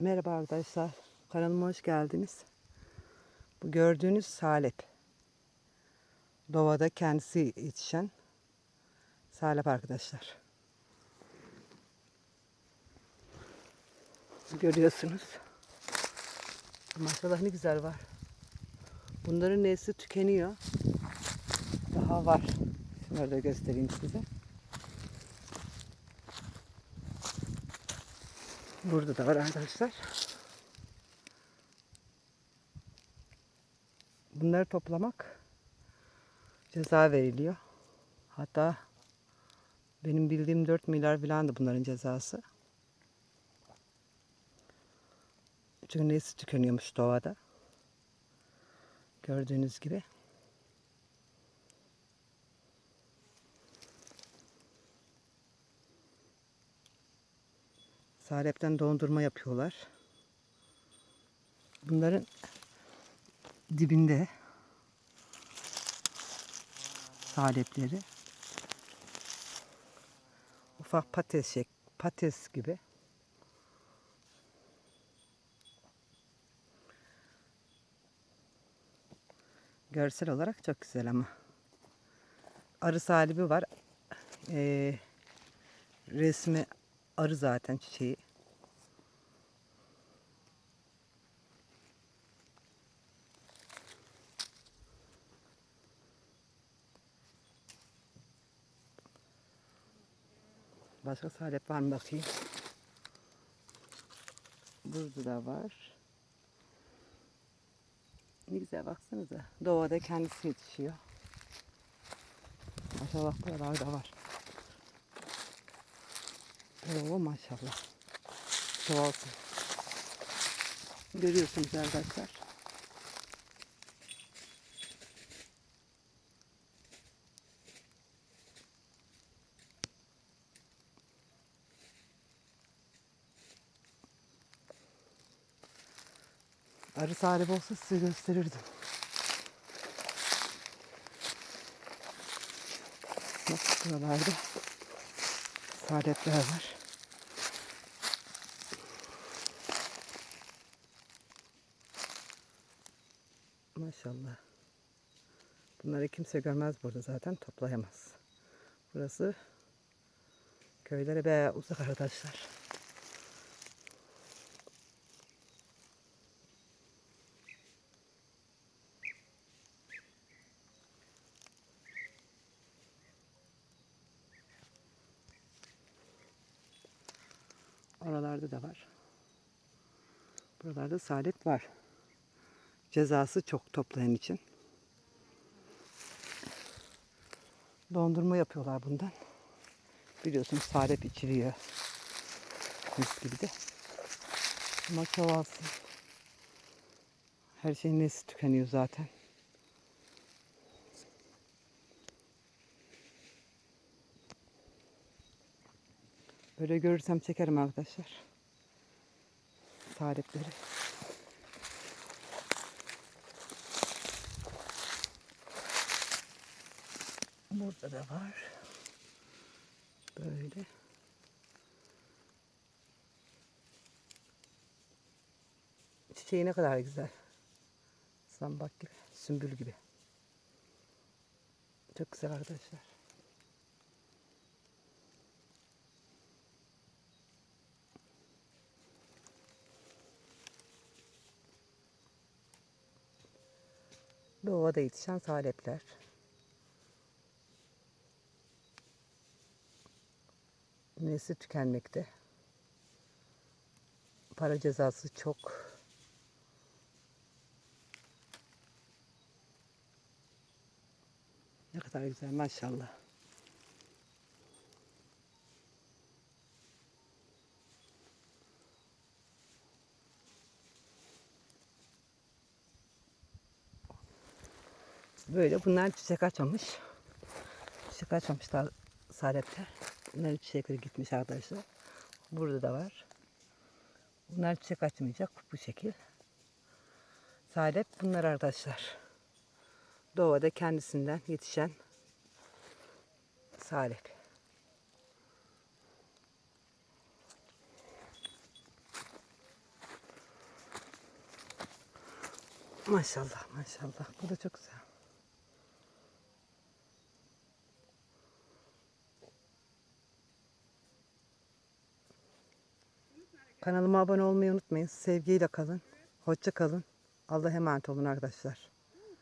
Merhaba arkadaşlar. Kanalıma hoş geldiniz. Bu gördüğünüz salep. Doğada kendisi yetişen salep arkadaşlar. Görüyorsunuz. Maşallah ne güzel var. Bunların nesli tükeniyor. Daha var. Şunları da göstereyim size. Burada da var arkadaşlar. Bunları toplamak ceza veriliyor. Hatta benim bildiğim 4 milyar falan da bunların cezası. Çünkü nesli tükeniyormuş doğada. Gördüğünüz gibi. Salepten dondurma yapıyorlar. Bunların dibinde salepleri ufak patates şek patates gibi. Görsel olarak çok güzel ama. Arı salibi var. Ee, resmi arı zaten çiçeği Başka salep var mı bakayım. Burada da var. Ne güzel baksanıza. Doğada kendisi yetişiyor. Maşallah buralarda var. Oo maşallah. Doğalsın. Görüyorsunuz arkadaşlar. Arı sahibi olsa size gösterirdim. Bak buralarda saadetler var. Maşallah. Bunları kimse görmez burada zaten toplayamaz. Burası köylere bayağı uzak arkadaşlar. Oralarda da var. Buralarda salep var. Cezası çok toplayan için. Dondurma yapıyorlar bundan. Biliyorsunuz salep içiliyor. Mis gibi de. Ama çoğalsın. Her şeyin nesli tükeniyor zaten. Böyle görürsem çekerim arkadaşlar. Salepleri. Burada da var. Böyle. Çiçeği ne kadar güzel. Zambak gibi, sümbül gibi. Çok güzel arkadaşlar. Doğada yetişen salepler. Nesli tükenmekte. Para cezası çok. Ne kadar güzel maşallah. Böyle bunlar çiçek açmamış. Çiçek açmamışlar salepler. Bunlar çiçekleri gitmiş arkadaşlar. Burada da var. Bunlar çiçek açmayacak bu şekil. Salep bunlar arkadaşlar. Doğada kendisinden yetişen salep. Maşallah maşallah. Bu da çok güzel. Kanalıma abone olmayı unutmayın. Sevgiyle kalın. Hoşça kalın. Allah'a emanet olun arkadaşlar.